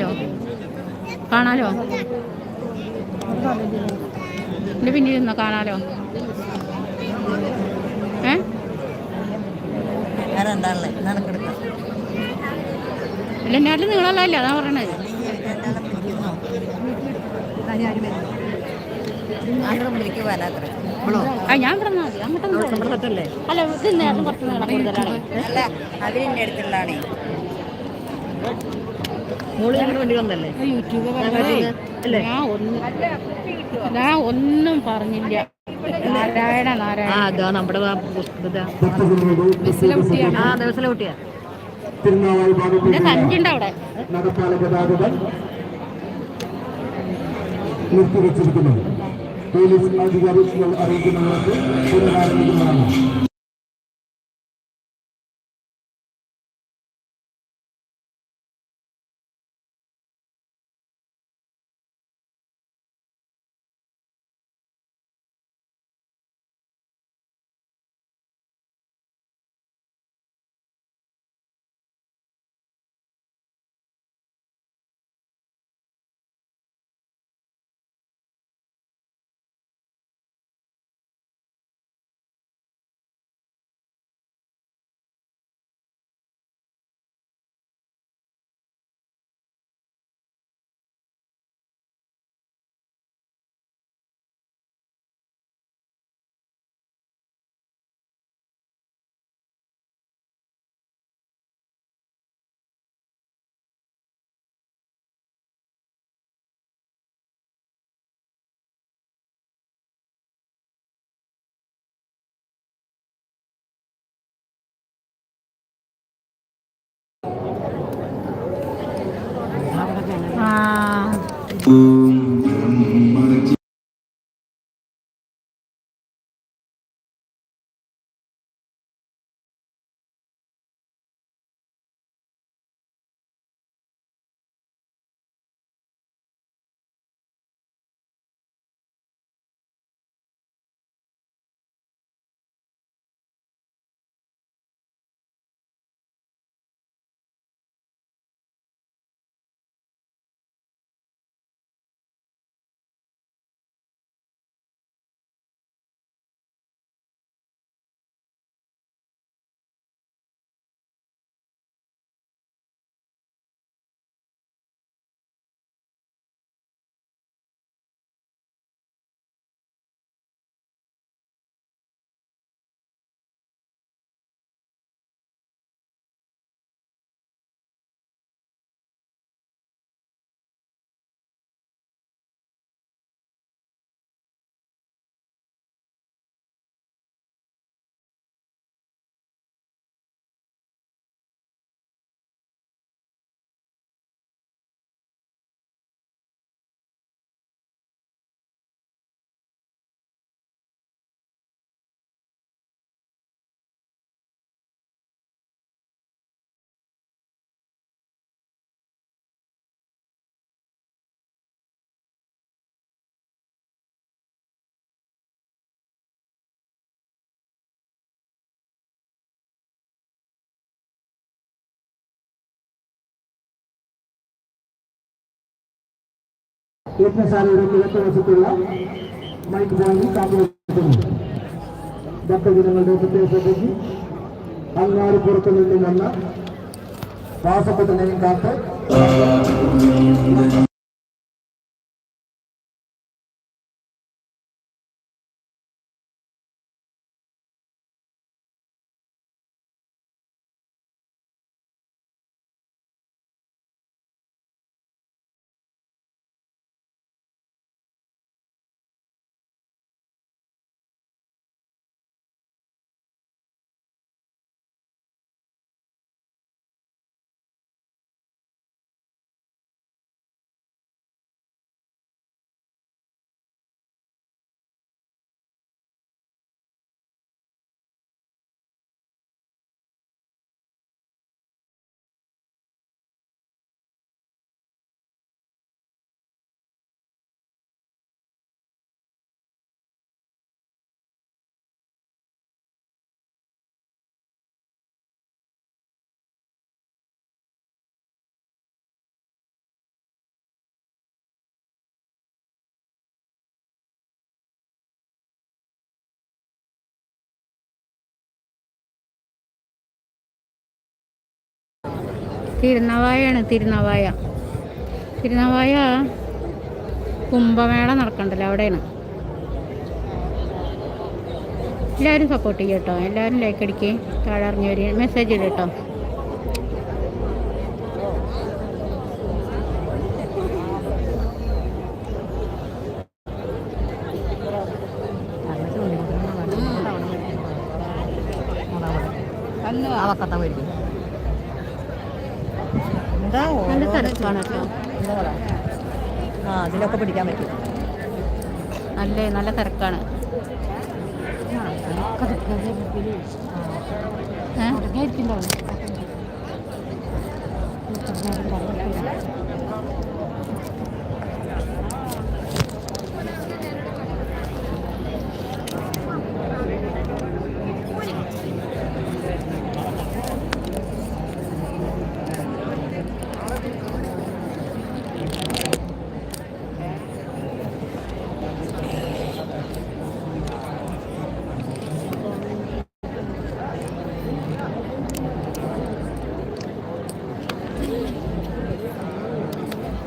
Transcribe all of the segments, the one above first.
കാണാലോ? കാണാലോ? എന്റെ പിന്നിൽ നിന്നോ കാണാലോ? ഏ? അല്ല എന്നാലും നിങ്ങളല്ല അതാ പറയണത് ആ ഞാൻ കിടന്നാൽ മതി. അങ്ങോട്ടൊന്നും അല്ല ഇത് നേരം കുറച്ച് നീളം കൂടുതലാണ് അല്ല അവരിന്റെ അടുത്തുള്ളതാണേ. മോൾ ഞങ്ങളുടെ വണ്ടി വന്നല്ലേ യൂട്യൂബ് അല്ലേ? ഞാൻ ഒന്നും പറഞ്ഞില്ല. നാരായണ ആ നാരായണ അതാ നമ്മുടെ ആ ആ കുട്ടിയാ സഞ്ചുണ്ട് അവിടെ. നടപ്പാല ഗതാഗതം നിർത്തിവെച്ചിരിക്കുന്നു. പോലീസ് അധികാരികൾ അറിയിക്കുന്നവർക്ക് പുനരാരംഭിക്കുന്നതാണ്. อ่า ஏற்றசாலை இயக்க வசத்துள்ள மைக் வாங்கி காப்பீடு பக்த ஜனங்களுடைய பேசுறதுக்கு அன்னாறு பொருட்கள் இல்லை நல்லா வாசப்பட்ட நேரம் காத்த തിരുനവായാണ് തിരുനവായ. തിരുനവായ കുംഭമേള നടക്കണ്ടല്ലോ അവിടെയാണ്. എല്ലാവരും സപ്പോർട്ട് ചെയ്യും കേട്ടോ എല്ലാവരും ലൈക്ക് അടിക്കുക താഴെ അറിഞ്ഞു വരിക മെസ്സേജ് ഇടും കേട്ടോ അവക്കത്ത വക്കത്താ മേടിക്കും എന്താ നല്ല ഓരോ തിരക്കാണ് കേട്ടോ ആ അതിലൊക്കെ പിടിക്കാൻ പറ്റും. നല്ല നല്ല തിരക്കാണ്. ഏ?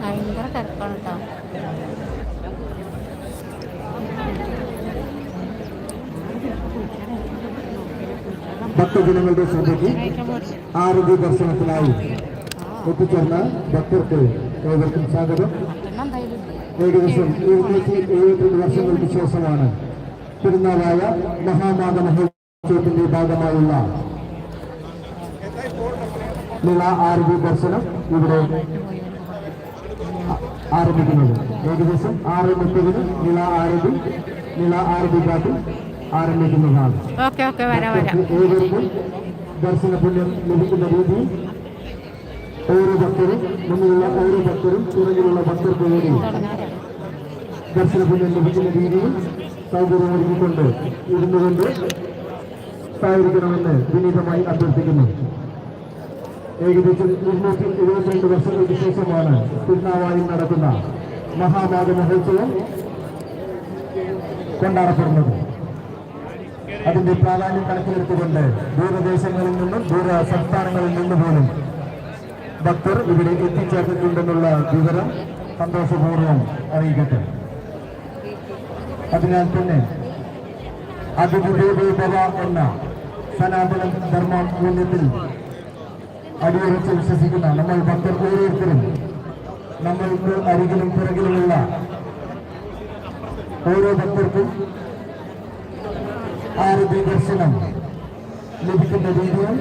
ഭയങ്കര തിരക്കാണ് കേട്ടോ ഭക്തജനങ്ങളുടെ ശ്രദ്ധയ്ക്ക് ആരോഗ്യ ദർശനത്തിനായി എത്തിച്ചേർന്ന ഭക്തർക്ക് ഏവർക്കും സ്വാഗതം. ഏകദേശം എഴുന്നൂറ്റി എഴുപത്തിരണ്ട് വർഷങ്ങൾക്ക് ശേഷമാണ് പെരുന്നാളായ മഹാമാത മഹോത്സവത്തിന്റെ ഭാഗമായുള്ള നിള ആരോഗ്യ ദർശനം ഇവിടെ ആരംഭിക്കുന്നത്. ഏകദേശം ആറ് മുപ്പതിന് നില ആരതി നില ആരതി കാട്ടിൽ ആരംഭിക്കുന്നതാണ്. ഏവർക്കും ദർശന പുണ്യം ലഭിക്കുന്ന രീതിയിൽ ഓരോ ഭക്തരും മുന്നിലുള്ള ഓരോ ഭക്തരും പുറകിലുള്ള ഭക്തർക്ക് വേണ്ടി ദർശന പുണ്യം ലഭിക്കുന്ന രീതിയിൽ സൗകര്യം ഒരുക്കിക്കൊണ്ട് ഇരുന്നുകൊണ്ട് സഹകരിക്കണമെന്ന് വിനീതമായി അഭ്യർത്ഥിക്കുന്നു. ഏകദേശം ഇരുന്നൂറ്റി എഴുപത്തിരണ്ട് വർഷങ്ങൾക്ക് ശേഷമാണ് തിരുനാവായിൽ നടക്കുന്ന മഹാഭാഗ മഹോത്സവം കൊണ്ടാടപ്പെടുന്നത്. അതിന്റെ പ്രാധാന്യം കണക്കിലെടുത്തുകൊണ്ട് ദൂരദേശങ്ങളിൽ നിന്നും ദൂര സംസ്ഥാനങ്ങളിൽ നിന്ന് പോലും ഭക്തർ ഇവിടെ എത്തിച്ചേർന്നിട്ടുണ്ടെന്നുള്ള വിവരം സന്തോഷപൂർവം അറിയിക്കട്ടെ. അതിനാൽ തന്നെ അതിഥി ദേവീഭവ എന്ന സനാതന ധർമ്മ മൂല്യത്തിൽ അടിയുറച്ച് വിശ്വസിക്കുന്ന നമ്മൾ ഭക്തർ ഓരോരുത്തരും നമ്മൾക്ക് അരികിലും പിറകിലുമുള്ള ഓരോ ഭക്തർക്കും ആരതി ദർശനം ലഭിക്കുന്ന രീതിയിൽ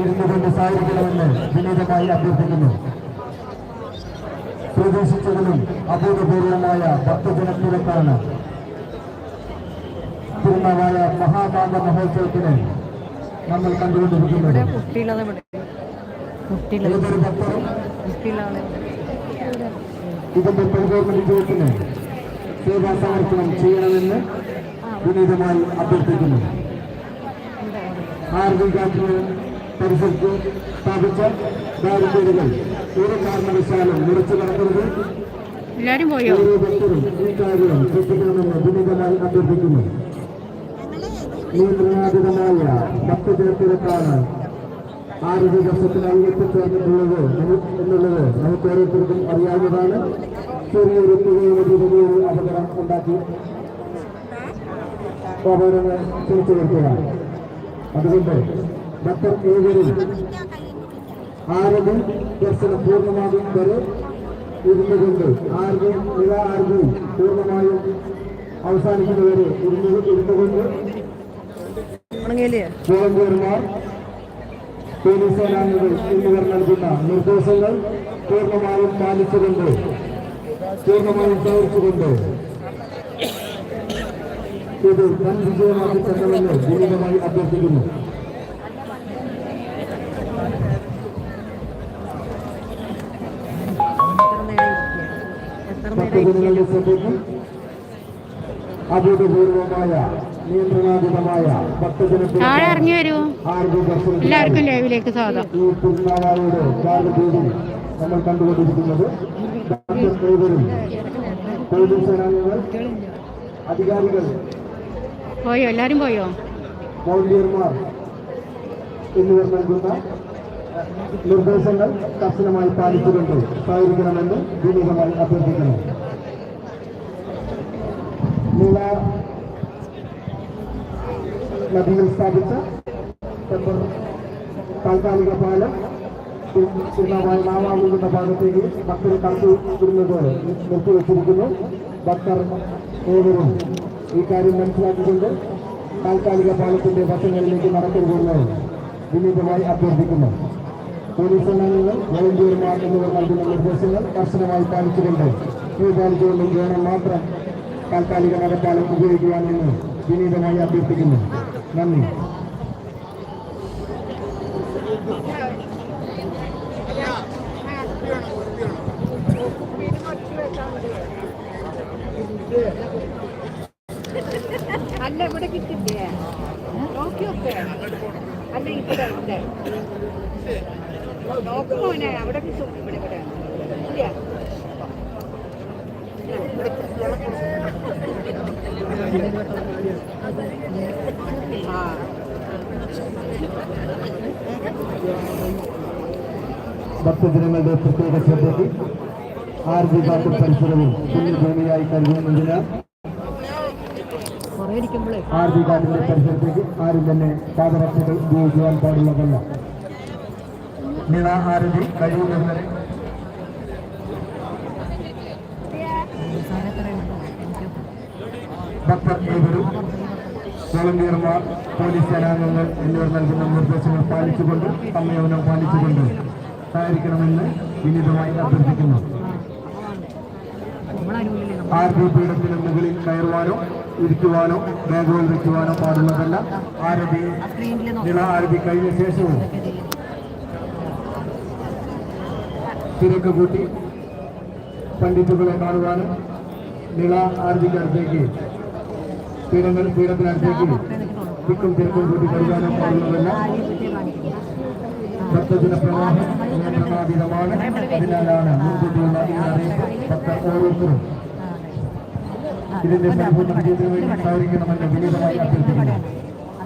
ഇരുന്നു കൊണ്ട് സഹായിക്കണമെന്ന് വിനീതമായി അഭ്യർത്ഥിക്കുന്നു. പ്രതീക്ഷിച്ചതിലും അഭൂതപൂർവമായ ഭക്തജനത്തിരക്കാണ് പൂർണമായ മഹാകാന്ത മഹോത്സവത്തിന് നമ്മൾ കണ്ടുകൊണ്ടിരിക്കുന്നത്. ഇതിന്റെ പരിപൂർണ വിജയത്തിന് സേവാ സമർപ്പണം ചെയ്യണമെന്ന് വിനീതമായി അഭ്യർത്ഥിക്കുന്നു. കാറ്റിന് പരിസരത്ത് സ്ഥാപിച്ച ബാരിക്കേഡുകൾ ഒരു കാരണവശാലും മുറിച്ചു കടക്കരുത് എല്ലാവരും പോയോ? ഓരോ ഭക്തരും ഈ കാര്യം ശ്രദ്ധിക്കണമെന്ന് വിനീതമായി അഭ്യർത്ഥിക്കുന്നു. നിയന്ത്രണാതീതമായ ഭക്തജനത്തിരക്കാണ് ആരോഗ്യ വർഷത്തിനായി എത്തിച്ചേർന്നിട്ടുള്ളത് നമു- എന്നുള്ളത് നമുക്ക് ഓരോരുത്തർക്കും അറിയാവുന്നതാണ്. ചെറിയൊരു വലിയൊരു അപകടം ഉണ്ടാക്കി. അപകടങ്ങൾ തിരിച്ചു വരുത്തുക. അതുകൊണ്ട് ഭക്തം ഏവരും ആരോഗ്യ ദർശനം പൂർണമാകും വരെ ഇരുന്നുകൊണ്ട് ആർഗം എല്ലാ ആർഗം പൂർണമായും അവസാനിക്കുന്നവരെ ഇരുന്നു ഇരുന്നുകൊണ്ട് വോളണ്ടിയർമാർ പോലീസ് സേനാംഗങ്ങൾ എന്നിവർ നൽകുന്ന നിർദ്ദേശങ്ങൾ പൂർണമായും പാലിച്ചുകൊണ്ട് പൂർണമായും പ്രവർത്തിച്ചുകൊണ്ട് ഇത് വൻ വിജയമാക്കി തരണമെന്ന് വിനീതമായി അഭ്യർത്ഥിക്കുന്നു ഭക്തജനങ്ങളുടെ ശ്രദ്ധയ്ക്ക് അഭൂതപൂർവമായ നിയന്ത്രണാതീതമായ താഴെ ഇറങ്ങി വരൂ. എല്ലാവർക്കും ലൈവിലേക്ക് സ്വാഗതം. ഈ തിരുനാവായുടെ കാലത്തേടി നമ്മൾ കണ്ടുകൊണ്ടിരിക്കുന്നത് പോലീസ് സേനാംഗങ്ങൾ അധികാരികൾ പോയോ? എല്ലാരും പോയോ? വോളണ്ടിയർമാർ എന്നിവർ നൽകുന്ന നിർദ്ദേശങ്ങൾ കർശനമായി പാലിച്ചുകൊണ്ട് സഹകരിക്കണമെന്ന് വിനീതമായി അഭ്യർത്ഥിക്കുന്നു. നദിയിൽ സ്ഥാപിച്ച ടെമ്പർ താൽക്കാലിക പാലം. പൂർണമായി നാവാകുന്ന ഭാഗത്തേക്ക് ഭക്തർ കടത്തി വിടുന്നത് നിർത്തിവെച്ചിരിക്കുന്നു ഭക്തർ ഏവരും ഈ കാര്യം മനസ്സിലാക്കിക്കൊണ്ട് താൽക്കാലിക പാലത്തിന്റെ വശങ്ങളിലേക്ക് നടക്കരുതെന്ന് വിനീതമായി അഭ്യർത്ഥിക്കുന്നു. പോലീസ് സേനാംഗങ്ങൾ വോളണ്ടിയർമാർ എന്നിവർ നൽകുന്ന നിർദ്ദേശങ്ങൾ കർശനമായി പാലിച്ചുകൊണ്ട് ക്യൂ പാലിച്ചുകൊണ്ട് വേണം മാത്രം താൽക്കാലിക നടപ്പാലം ഉപയോഗിക്കുവാനെന്ന് വിനീതമായി അഭ്യർത്ഥിക്കുന്നു. നന്ദി. അല്ല ഇവിടെ കിട്ടില്ലേ? നോക്കിയൊക്കെ അല്ല ഇവിടെ ഇവിടെ നോക്ക് മോനെ അവിടെ കിട്ടും ഇവിടെ ഇവിടെ ഇല്ല ആ ഭക്തജനങ്ങളുടെ പ്രത്യേക ശ്രദ്ധയ്ക്ക് ആർ ജി ബാബു പരിസരവും പുണ്യഭൂമിയായി കരുതുന്നതിനാൽ ആർ ജി ബാബുവിന്റെ പരിസരത്തേക്ക് ആരും തന്നെ പാദരക്ഷകൾ ഉപയോഗിക്കുവാൻ പാടുള്ളതല്ല. ആരതി കഴിയുന്നവരെ ഭക്തർ ഏവരും വോളണ്ടിയർമാർ പോലീസ് സേനാംഗങ്ങൾ എന്നിവർ നൽകുന്ന നിർദ്ദേശങ്ങൾ പാലിച്ചുകൊണ്ട് സംയമനം പാലിച്ചുകൊണ്ട് സഹകരിക്കണമെന്ന് വിനീതമായി അഭ്യർത്ഥിക്കുന്നു. ആരുടെ പീഠത്തിന് മുകളിൽ കയറുവാനോ ഇരിക്കുവാനോ ബാഗുകൾ വയ്ക്കുവാനോ പാടുള്ളതല്ല. ആരതി നില ആരതി കഴിഞ്ഞ ശേഷവും. തിരക്ക് കൂട്ടി പണ്ഡിറ്റുകളെ കാണുവാനും നിള ആരതിക്കടുത്തേക്ക് പീഠങ്ങൾ പീഠത്തിനടുത്തേക്ക്. തിക്കും തിരക്കും കൂട്ടി കഴിയാനും പാടുള്ളതല്ല. ഭക്തജന പ്രവാഹം നിയന്ത്രണാതീതമാണ് അതിനാലാണ് മുൻകൂട്ടിയുള്ള ഭക്തർ ഓരോരുത്തരും ഇതിന്റെ പരിപൂർണ വിജയത്തിന് വേണ്ടി സഹകരിക്കണമെന്ന് വിനീതമായി അഭ്യർത്ഥിക്കുന്നു.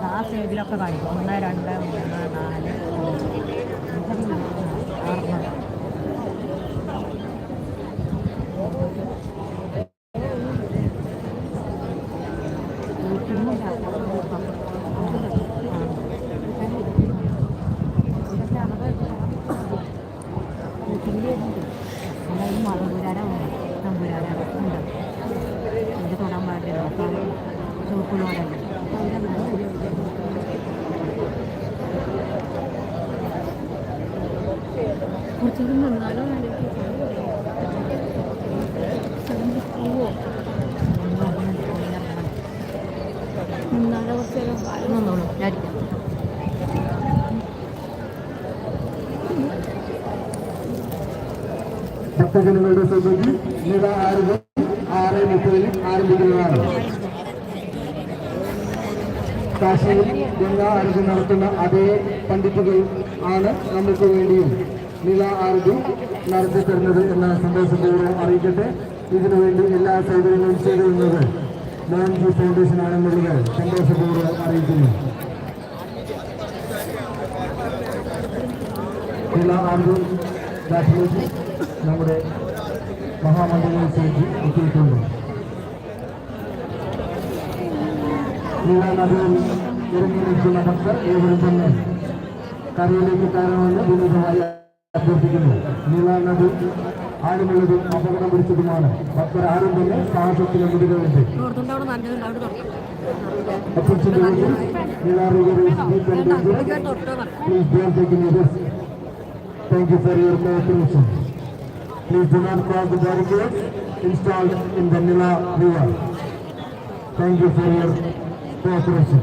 ആ സ്റ്റേജിലൊക്കെ കാണിക്കും. ഒന്ന് രണ്ട് മൂന്ന് നാല് ഭക്തജനങ്ങളുടെ ശ്രദ്ധയ്ക്ക് നില ആറ് ആറ് മുപ്പതിന് ആരംഭിക്കുന്നതാണ് കാശിയിൽ ഗംഗാ ആരതി നടത്തുന്ന അതേ പണ്ഡിറ്റുകൾ ആണ് നമുക്ക് വേണ്ടിയും നില ആരതി നടത്തി തരുന്നത് എന്ന സന്ദേശത്തോടെ അറിയിക്കട്ടെ. ഇതിനുവേണ്ടി എല്ലാ സൗകര്യങ്ങളും ചെയ്തിരുന്നത് മോഹൻജി ഫൗണ്ടേഷൻ ആണെന്നുള്ളത് സന്തോഷത്തോടെ അറിയിക്കുന്നു. നില ആരതി നമ്മുടെ മഹാമണ്ഡലോത്സവത്തിൽ എത്തിയിട്ടുണ്ട്. നദിയിൽ ഇറങ്ങി നിൽക്കുന്ന ഭക്തർ ഏവരും തന്നെ കരയിലേക്ക് കയറണമെന്ന് വിനീതമായി അഭ്യർത്ഥിക്കുന്നു. നീല നദി അപകടം പിടിച്ചതുമാണ്. ഭക്തർ ആരും തന്നെ സാഹസത്തിന് മുതിരുന്നുണ്ട് Please. Thank you for your cooperation. Please do not cross the barricades installed in the Nila River. Thank you for your cooperation.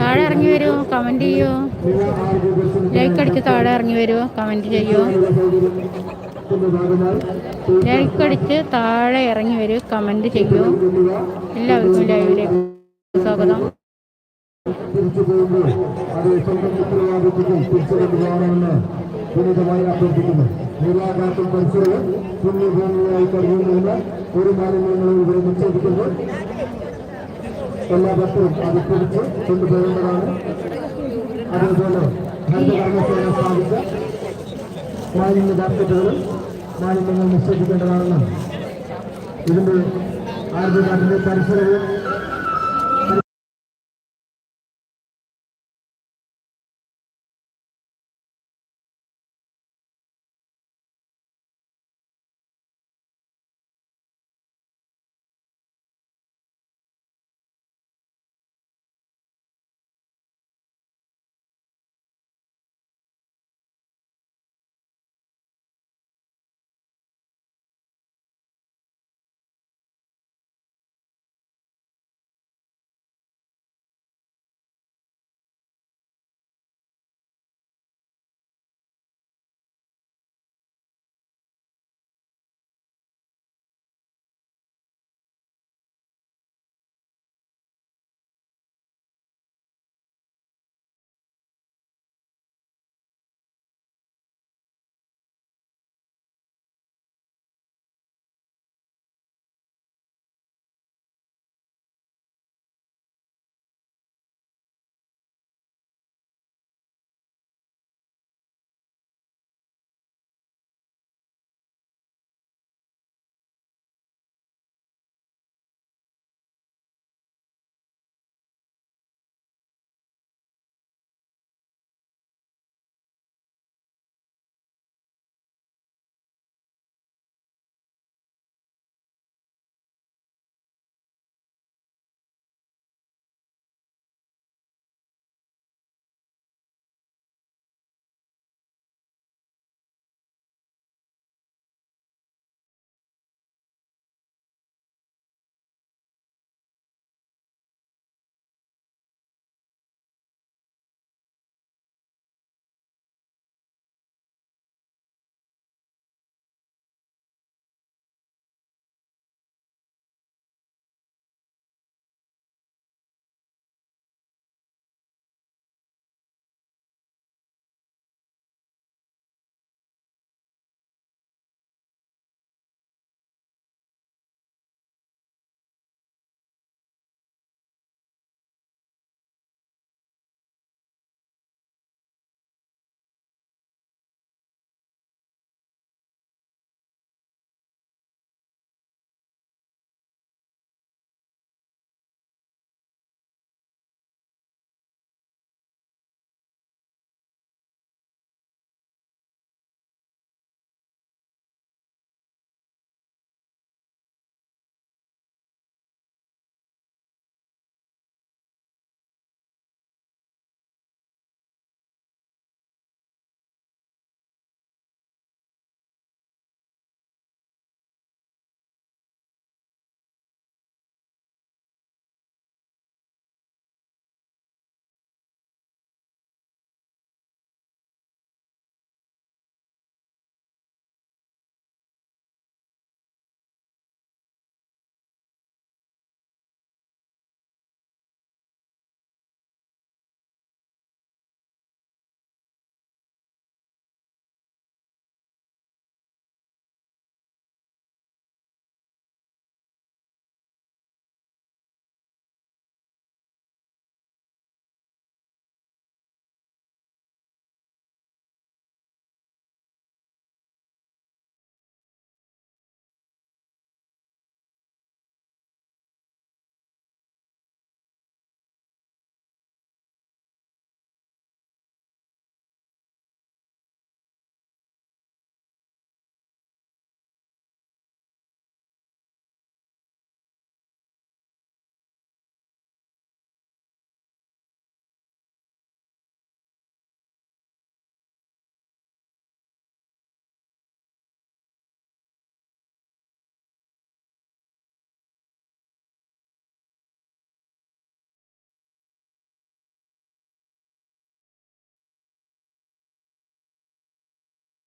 താഴെ ഇറങ്ങി വരൂ കമന്റ് ചെയ്യൂ. ലൈക്ക് അടിച്ച് താഴെ ഇറങ്ങി വരൂ കമന്റ് ചെയ്യൂ. ലൈക്ക് അടിച്ച് താഴെ ഇറങ്ങി വരൂ കമന്റ് ചെയ്യൂ. എല്ലാവർക്കും ലൈവിലേക്ക് സ്വാഗതം. തിരിച്ചു പോകുമ്പോൾ അത് സ്വന്തം ഉത്തരവാദിത്വത്തിൽ തിരിച്ചു കൊണ്ടുപോകണമെന്ന് വിനീതമായി അഭ്യർത്ഥിക്കുന്നു. നീലാകാശം പരിസരവും പുണ്യഭൂമിയായി കഴിയുന്നതിന് ഒരു മാലിന്യങ്ങളും ഇവിടെ നിക്ഷേപിക്കുന്നു. എല്ലാ ഭക്തരും അത് പിടിച്ച് കൊണ്ടുപോകേണ്ടതാണ്. അതേപോലെ ഹരിതകർമ്മസേന സ്ഥാപിച്ച മാലിന്യ ബാസ്കറ്റുകളും മാലിന്യങ്ങൾ നിക്ഷേപിക്കേണ്ടതാണെന്ന് ഇതിന്റെ ആരോഗ്യകാട്ടിന്റെ പരിസരവും